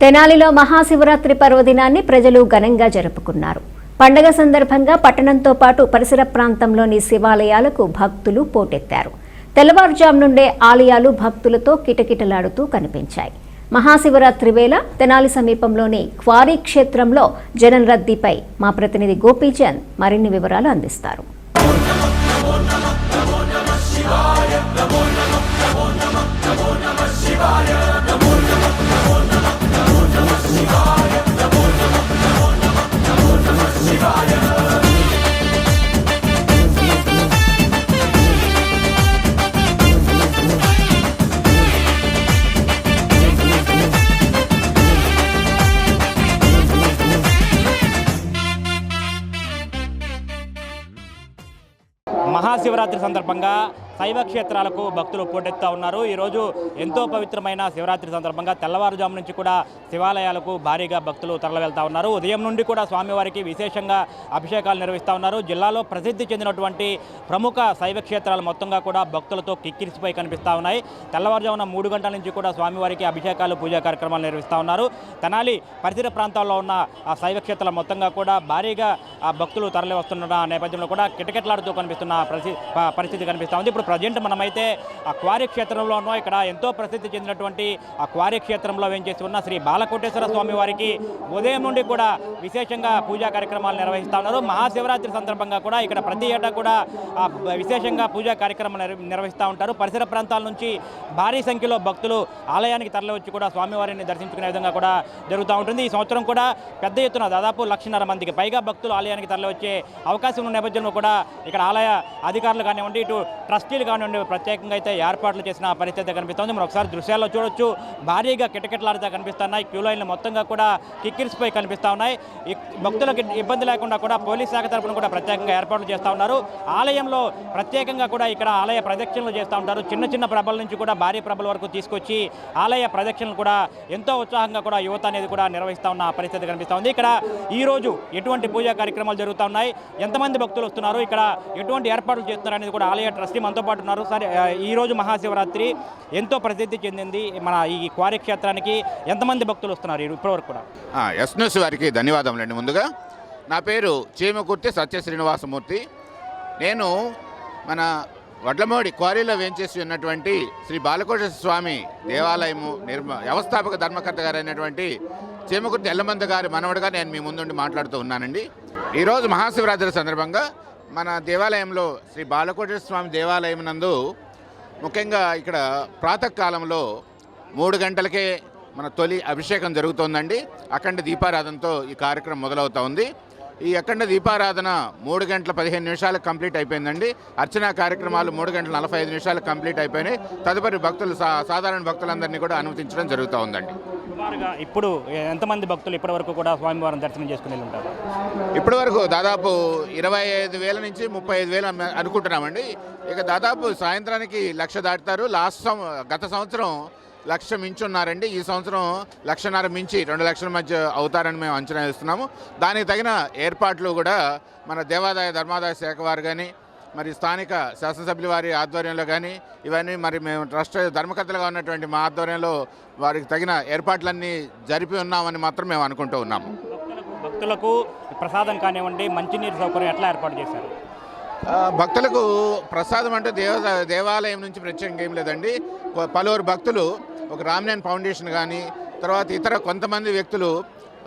తెనాలిలో మహాశివరాత్రి పర్వదినాన్ని ప్రజలు ఘనంగా జరుపుకున్నారు. పండగ సందర్భంగా పట్టణంతో పాటు పరిసర ప్రాంతంలోని శివాలయాలకు భక్తులు పోటెత్తారు. తెల్లవారుజాము నుండే ఆలయాలు భక్తులతో కిటకిటలాడుతూ కనిపించాయి. మహాశివరాత్రి వేళ తెనాలి సమీపంలోని క్వారీ క్షేత్రంలో జనం రద్దీపై మా ప్రతినిధి గోపీచంద్ మరిన్ని వివరాలు అందిస్తారు. మహాశివరాత్రి సందర్భంగా శైవ క్షేత్రాలకు భక్తులు పోటెత్తా ఉన్నారు. ఈరోజు ఎంతో పవిత్రమైన శివరాత్రి సందర్భంగా తెల్లవారుజాము నుంచి కూడా శివాలయాలకు భారీగా భక్తులు తరలివెళ్తా ఉన్నారు. ఉదయం నుండి కూడా స్వామివారికి విశేషంగా అభిషేకాలు నిర్వహిస్తూ ఉన్నారు. జిల్లాలో ప్రసిద్ధి చెందినటువంటి ప్రముఖ శైవ క్షేత్రాలు మొత్తంగా కూడా భక్తులతో కిక్కిరిసిపోయి కనిపిస్తూ ఉన్నాయి. తెల్లవారుజామున మూడు గంటల నుంచి కూడా స్వామివారికి అభిషేకాలు పూజా కార్యక్రమాలు నిర్వహిస్తూ ఉన్నారు. తెనాలి పరిసర ప్రాంతాల్లో ఉన్న ఆ శైవ క్షేత్రాలు మొత్తంగా కూడా భారీగా ఆ భక్తులు తరలి వస్తున్న నేపథ్యంలో కూడా కిటకెట్లాడుతూ కనిపిస్తున్న పరిస్థితి కనిపిస్తూ ఉంది. ఇప్పుడు ప్రజెంట్ మనమైతే ఆ క్వారీ క్షేత్రంలోనూ ఇక్కడ ఎంతో ప్రసిద్ధి చెందినటువంటి ఆ క్వారీ క్షేత్రంలో వేయించేసి ఉన్న శ్రీ బాలకోటేశ్వర స్వామి వారికి ఉదయం నుండి కూడా విశేషంగా పూజా కార్యక్రమాలు నిర్వహిస్తూ ఉన్నారు. మహాశివరాత్రి సందర్భంగా కూడా ఇక్కడ ప్రతి ఏటా కూడా ఆ విశేషంగా పూజా కార్యక్రమాలు నిర్వ- నిర్వహిస్తూ ఉంటారు. పరిసర ప్రాంతాల నుంచి భారీ సంఖ్యలో భక్తులు ఆలయానికి తరలివచ్చి కూడా స్వామివారిని దర్శించుకునే విధంగా కూడా జరుగుతూ ఉంటుంది. ఈ సంవత్సరం కూడా పెద్ద ఎత్తున దాదాపు లక్షన్నర మందికి పైగా భక్తులు ఆలయానికి తరలివచ్చే అవకాశం ఉన్న నేపథ్యంలో కూడా ఇక్కడ ఆలయ అధికారులు కానివ్వండి ఇటు ట్రస్ట్ ట్రస్టీలు కానివ్వండి ప్రత్యేకంగా అయితే ఏర్పాట్లు చేసిన పరిస్థితి కనిపిస్తుంది. మనం ఒకసారి దృశ్యాల్లో చూడొచ్చు. భారీగా కిటకిటలాడుతూ కనిపిస్తున్నాయి. క్యూ లైన్లు మొత్తంగా కూడా కిక్కిరిసిపోయి కనిపిస్తూ ఉన్నాయి. భక్తులకు ఇబ్బంది లేకుండా కూడా పోలీస్ శాఖ తరపున కూడా ప్రత్యేకంగా ఏర్పాట్లు చేస్తూ ఉన్నారు. ఆలయంలో ప్రత్యేకంగా కూడా ఇక్కడ ఆలయ ప్రదక్షిణలు చేస్తూ ఉంటారు. చిన్న చిన్న ప్రభల నుంచి కూడా భారీ ప్రభల వరకు తీసుకొచ్చి ఆలయ ప్రదక్షిణలు కూడా ఎంతో ఉత్సాహంగా కూడా యువత అనేది కూడా నిర్వహిస్తూ ఉన్న పరిస్థితి కనిపిస్తోంది ఇక్కడ ఈ రోజు ఎటువంటి పూజా కార్యక్రమాలు జరుగుతూ ఉన్నాయి? ఎంతమంది భక్తులు వస్తున్నారు? ఇక్కడ ఎటువంటి ఏర్పాట్లు చేస్తున్నారు అనేది కూడా ఆలయ ట్రస్టీ మనతో పాటు ఉన్నారు. సరే ఈరోజు మహాశివరాత్రి ఎంతో ప్రసిద్ధి చెందింది మన ఈ క్వారీ క్షేత్రానికి ఎంతమంది భక్తులు వస్తున్నారు ఇప్పటివరకు కూడా? ఆ, ఎస్ న్యూస్ వారికి ధన్యవాదములండి ముందుగా నా పేరు చీమకుర్తి సత్య శ్రీనివాసమూర్తి. నేను మన వడ్లమూడి క్వారీలో వేంచేసి ఉన్నటువంటి శ్రీ బాలకోట స్వామి దేవాలయము నిర్మ వ్యవస్థాపక ధర్మకర్త గారైనటువంటి చీమకుర్తి ఎల్లమంద గారి మనవడిగా నేను మీ ముందుండి మాట్లాడుతూ ఉన్నానండి. ఈరోజు మహాశివరాత్రి సందర్భంగా మన దేవాలయంలో శ్రీ బాలకోట స్వామి దేవాలయం నందు ముఖ్యంగా ఇక్కడ ప్రాతకాలంలో మూడు గంటలకే మన తొలి అభిషేకం జరుగుతోందండి. అఖండ దీపారాధనతో ఈ కార్యక్రమం మొదలవుతూ ఉంది. ఈ అఖండ దీపారాధన మూడు గంటల పదిహేను నిమిషాలకు కంప్లీట్ అయిపోయిందండి. అర్చనా కార్యక్రమాలు మూడు గంటల నలభై ఐదు నిమిషాలకు కంప్లీట్ అయిపోయినాయి. తదుపరి భక్తులు సాధారణ భక్తులందరినీ కూడా అనుమతించడం జరుగుతూ ఉందండి. ఇప్పుడు ఎంతమంది భక్తులు ఇప్పటివరకు కూడా స్వామివారిని దర్శనం చేసుకుని ఉంటారు ఇప్పటి వరకు దాదాపు ఇరవై ఐదు వేల నుంచి ముప్పై ఐదు వేలు అనుకుంటున్నామండి. ఇక దాదాపు సాయంత్రానికి లక్ష దాటుతారు. లాస్ట్ సం గత సంవత్సరం లక్ష మించి ఉన్నారండి ఈ సంవత్సరం లక్షన్నర మించి రెండు లక్షల మధ్య అవుతారని మేము అంచనా వేస్తున్నాము. దానికి తగిన ఏర్పాట్లు కూడా మన దేవాదాయ ధర్మాదాయ శాఖ వారు కానీ మరి స్థానిక శాసనసభ్యుల వారి ఆధ్వర్యంలో కానీ ఇవన్నీ మరి మేము ట్రస్ట్ ధర్మకర్తలుగా ఉన్నటువంటి మా ఆధ్వర్యంలో వారికి తగిన ఏర్పాట్లన్నీ జరిపి ఉన్నామని మాత్రం మేము అనుకుంటూ ఉన్నాము. భక్తులకు ప్రసాదం కానివ్వండి మంచినీరు సౌకర్యం ఎట్లా ఏర్పాటు చేశారు? భక్తులకు ప్రసాదం అంటే దేవ దేవాలయం నుంచి ప్రత్యేకంగా ఏం లేదండి. పలువురు భక్తులు ఒక రామ్నాన్ ఫౌండేషన్ కానీ తర్వాత ఇతర కొంతమంది వ్యక్తులు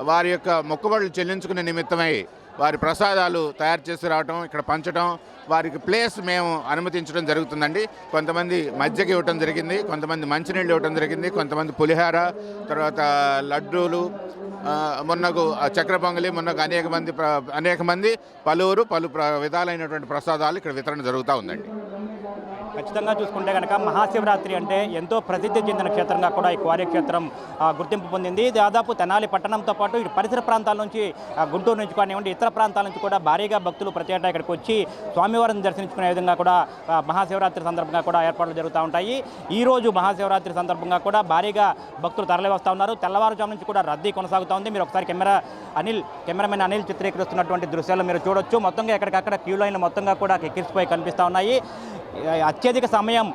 వారి యొక్క మొక్కుబడులు చెల్లించుకునే నిమిత్తమై వారి ప్రసాదాలు తయారు చేసి రావటం ఇక్కడ పంచడం వారికి ప్లేస్ మేము అనుమతించడం జరుగుతుందండి. కొంతమంది మజ్జిగ ఇవ్వటం జరిగింది కొంతమంది మంచినీళ్ళు ఇవ్వటం జరిగింది కొంతమంది పులిహార తర్వాత లడ్డూలు మొన్నకు చక్ర పొంగలి మొన్నకు అనేక మంది ప్ర- అనేక మంది పలువురు పలు ప్ర విధాలైనటువంటి ప్రసాదాలు ఇక్కడ వితరణ జరుగుతూ ఉందండి. ఖచ్చితంగా చూసుకుంటే కనుక మహాశివరాత్రి అంటే ఎంతో ప్రసిద్ధి చెందిన క్షేత్రంగా కూడా ఈ క్వారీ క్షేత్రం గుర్తింపు పొందింది. దాదాపు తెనాలి పట్టణంతో పాటు ఇటు పరిసర ప్రాంతాల నుంచి గుంటూరు నుంచి కానివ్వండి ఇతర ప్రాంతాల నుంచి కూడా భారీగా భక్తులు ప్రతి ఏటా ఇక్కడికి వచ్చి స్వామివారిని దర్శించుకునే విధంగా కూడా మహాశివరాత్రి సందర్భంగా కూడా ఏర్పాట్లు జరుగుతూ ఉంటాయి. ఈ రోజు మహాశివరాత్రి సందర్భంగా కూడా భారీగా భక్తులు తరలి వస్తూ ఉన్నారు. తెల్లవారుజాము నుంచి కూడా రద్దీ కొనసాగుతూ ఉంది. మీరు ఒకసారి కెమెరా అనిల్ కెమెరామెన్ అనిల్ చిత్రీకరిస్తున్నటువంటి దృశ్యాలు మీరు చూడొచ్చు. మొత్తంగా ఎక్కడికక్కడ క్యూ లైన్లు మొత్తంగా కూడా ఎక్కిరిసిపోయి కనిపిస్తూ ఉన్నాయి. అత్యధిక సమయం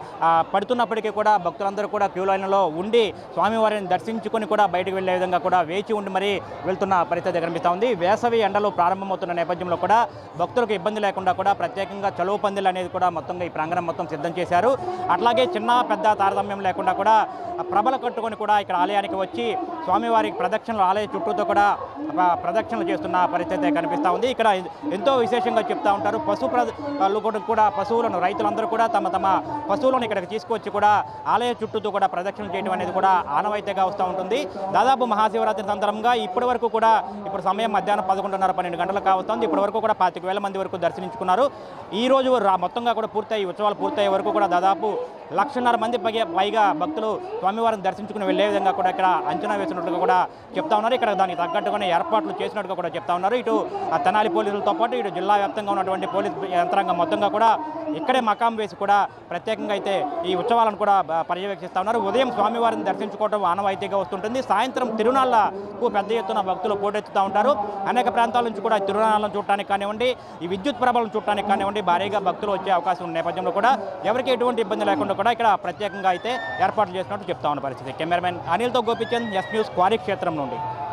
పడుతున్నప్పటికీ కూడా భక్తులందరూ కూడా క్యూ లైన్లో ఉండి స్వామివారిని దర్శించుకొని కూడా బయటకు వెళ్ళే విధంగా కూడా వేచి ఉండి మరీ వెళ్తున్న పరిస్థితి కనిపిస్తూ ఉంది. వేసవి ఎండలు ప్రారంభమవుతున్న నేపథ్యంలో కూడా భక్తులకు ఇబ్బంది లేకుండా కూడా ప్రత్యేకంగా చలువ పందిలు అనేది కూడా మొత్తంగా ఈ ప్రాంగణం మొత్తం సిద్ధం చేశారు. అట్లాగే చిన్న పెద్ద తారతమ్యం లేకుండా కూడా ప్రబల ప్రభలు కట్టుకొని కూడా ఇక్కడ ఆలయానికి వచ్చి స్వామివారికి ప్రదక్షిణలు ఆలయ చుట్టూతో కూడా ప్రదక్షిణలు చేస్తున్న పరిస్థితి కనిపిస్తూ ఉంది. ఇక్కడ ఎంతో విశేషంగా చెప్తా ఉంటారు. పశు ప్రజలు కూడా పశువులను రైతులందరూ కూడా తమ తమ పశువులను ఇక్కడికి తీసుకొచ్చి కూడా ఆలయ చుట్టూతో కూడా ప్రదక్షిణలు చేయడం అనేది కూడా ఆనవాయితీగా వస్తూ ఉంటుంది. దాదాపు మహాశివరాత్రి సందర్భంగా ఇప్పటి వరకు కూడా ఇప్పుడు సమయం మధ్యాహ్నం పదకొండున్నర పన్నెండు గంటలకు కావస్తుంది. ఇప్పటి వరకు కూడా పాతిక వేల మంది వరకు దర్శించుకున్నారు. ఈ రోజు రా- మొత్తంగా కూడా పూర్తయి ఉత్సవాలు పూర్తయ్యే వరకు కూడా దాదాపు లక్షన్నర మంది పైగా పైగా భక్తులు స్వామివారిని దర్శించుకుని వెళ్ళే విధంగా కూడా ఇక్కడ అంచనా వేసినట్టుగా కూడా చెప్తా ఉన్నారు. ఇక్కడ దానికి తగ్గట్టుగానే ఏర్పాట్లు చేసినట్టుగా కూడా చెప్తా ఉన్నారు. ఇటు ఆ తెనాలి పోలీసులతో పాటు ఇటు జిల్లా వ్యాప్తంగా ఉన్నటువంటి పోలీస్ యంత్రాంగం మొత్తంగా కూడా ఇక్కడే మకాం వేసి కూడా ప్రత్యేకంగా అయితే ఈ ఉత్సవాలను కూడా బ- పర్యవేక్షిస్తా ఉన్నారు. ఉదయం స్వామివారిని దర్శించుకోవడం ఆనవాయితీగా వస్తుంటుంది. సాయంత్రం తిరునాళ్ళకు పెద్ద ఎత్తున భక్తులు పోటెత్తుతూ ఉంటారు. అనేక ప్రాంతాల నుంచి కూడా తిరునాళ్ళను చూడటానికి కానివ్వండి ఈ విద్యుత్ ప్రభలను చూడటానికి కానివ్వండి భారీగా భక్తులు వచ్చే అవకాశం ఉన్న నేపథ్యంలో కూడా ఎవరికి ఎటువంటి ఇబ్బంది లేకుండా కూడా ఇక్కడ ప్రత్యేకంగా అయితే ఏర్పాట్లు చేసినట్టు చెప్తా ఉన్న పరిస్థితి. కెమెరామెన్ అనిల్తో గోపిచంద్ ఎస్ న్యూస్ క్వారీ క్షేత్రం నుండి.